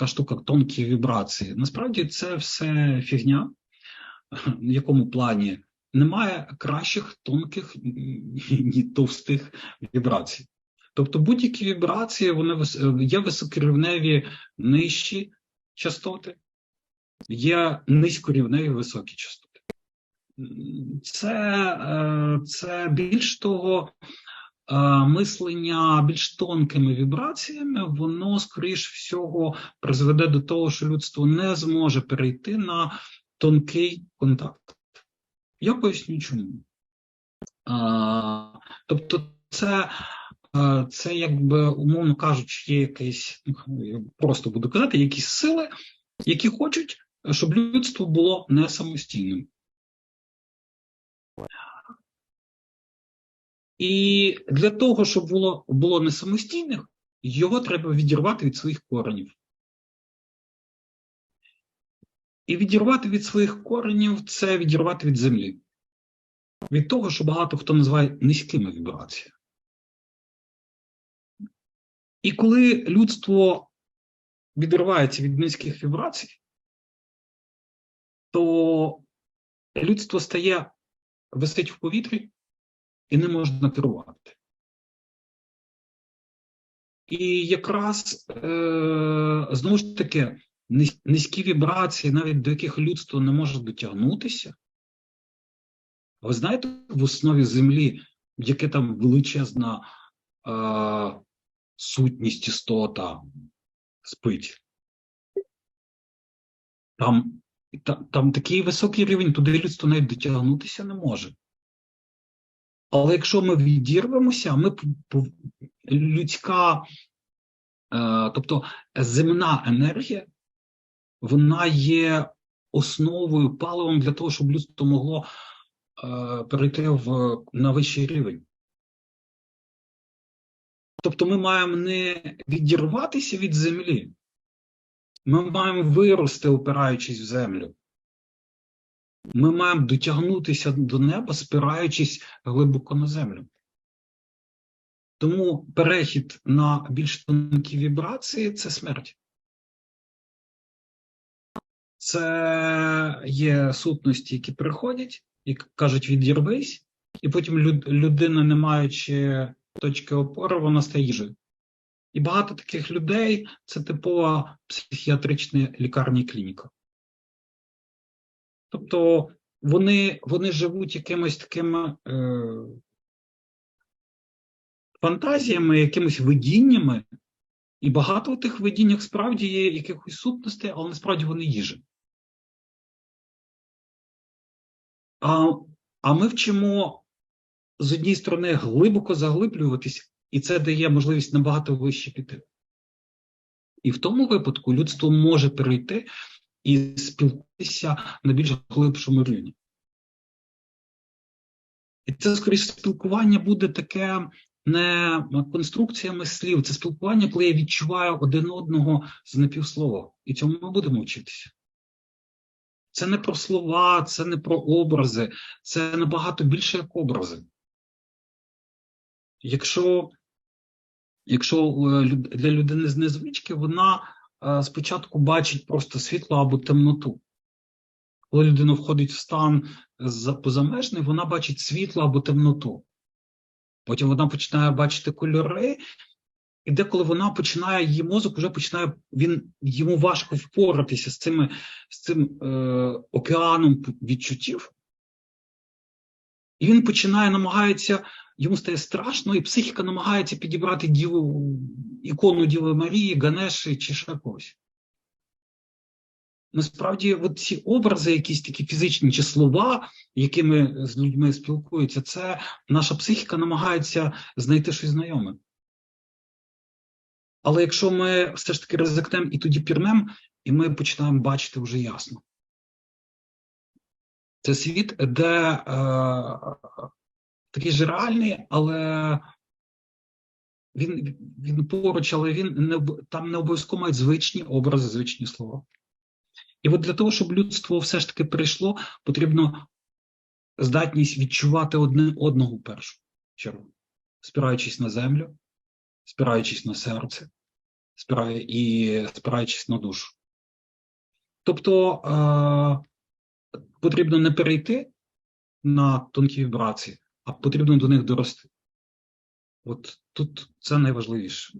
така штука тонкі вібрації. Насправді це все фігня, в якому плані немає кращих тонких ні товстих вібрацій. Тобто будь-які вібрації вони є високорівневі нижчі частоти, є низькорівневі високі частоти. Це, е, це більш того, мислення більш тонкими вібраціями, воно, скоріш всього, призведе до того, що людство не зможе перейти на тонкий контакт. Я поясню чому. А, тобто, це, е, це якби, умовно кажучи, є якесь, я просто буду казати, якісь сили, які хочуть, щоб людство було не самостійним. І для того, щоб було, було не самостійним, його треба відірвати від своїх коренів. І відірвати від своїх коренів це відірвати від землі. Від того, що багато хто називає низькими вібраціями. І коли людство відривається від низьких вібрацій, то людство стає висить в повітрі і не можна керувати. І якраз е, знову ж таки низькі вібрації, навіть до яких людство не може дотягнутися. Ви знаєте, в основі землі, яке там величезна е, сутність істота спить. Там, та, там такий високий рівень, туди людство навіть дотягнутися не може. Але якщо ми відірвемося, ми людська, е, тобто земна енергія, вона є основою паливом для того, щоб людство могло е, перейти в, на вищий рівень. Тобто ми маємо не відірватися від землі, ми маємо вирости, опираючись в землю. Ми маємо дотягнутися до неба, спираючись глибоко на землю. Тому перехід на більш тонкі вібрації це смерть. Це є сутності, які приходять і кажуть відірвись, і потім людина, не маючи точки опори, вона стає їжею. І багато таких людей це типова психіатрична лікарня клініка. Тобто вони, вони живуть якимось такими е, фантазіями, якимись видіннями, і багато в тих видіннях справді є якихось сутностей, але насправді вони їжа. А, а ми вчимо з однієї сторони глибоко заглиблюватись, і це дає можливість набагато вище піти. І в тому випадку людство може перейти і спілкуватися на більш глибшому рівні. І це, скоріше, спілкування буде таке не конструкціями слів, це спілкування, коли я відчуваю один одного з напівслова. І цьому ми будемо вчитися. Це не про слова, це не про образи, це набагато більше як образи. Якщо, якщо е, для людини з незвички, вона спочатку бачить просто світло або темноту. Коли людина входить в стан позамежний, вона бачить світло або темноту. Потім вона починає бачити кольори, і деколи вона починає, її мозок вже починає, він, йому важко впоратися з, цими, з цим е, океаном відчуттів. І він починає, намагається, йому стає страшно, і психіка намагається підібрати діву, ікону Діви Марії, Ганеші чи ще когось. Насправді, от ці образи, якісь такі фізичні чи слова, якими з людьми спілкуються, це наша психіка намагається знайти щось знайоме. Але якщо ми все ж таки ризикнемо і тоді пірнемо, і ми починаємо бачити вже ясно. Це світ, де е, такий же реальний, але він, він поруч, але він не, там не обов'язково мають звичні образи, звичні слова. І от для того, щоб людство все ж таки прийшло, потрібно здатність відчувати одне одного в першу чергу, спираючись на землю, спираючись на серце, спирає, і спираючись на душу. Тобто е, потрібно не перейти на тонкі вібрації, а потрібно до них дорости. От тут це найважливіше.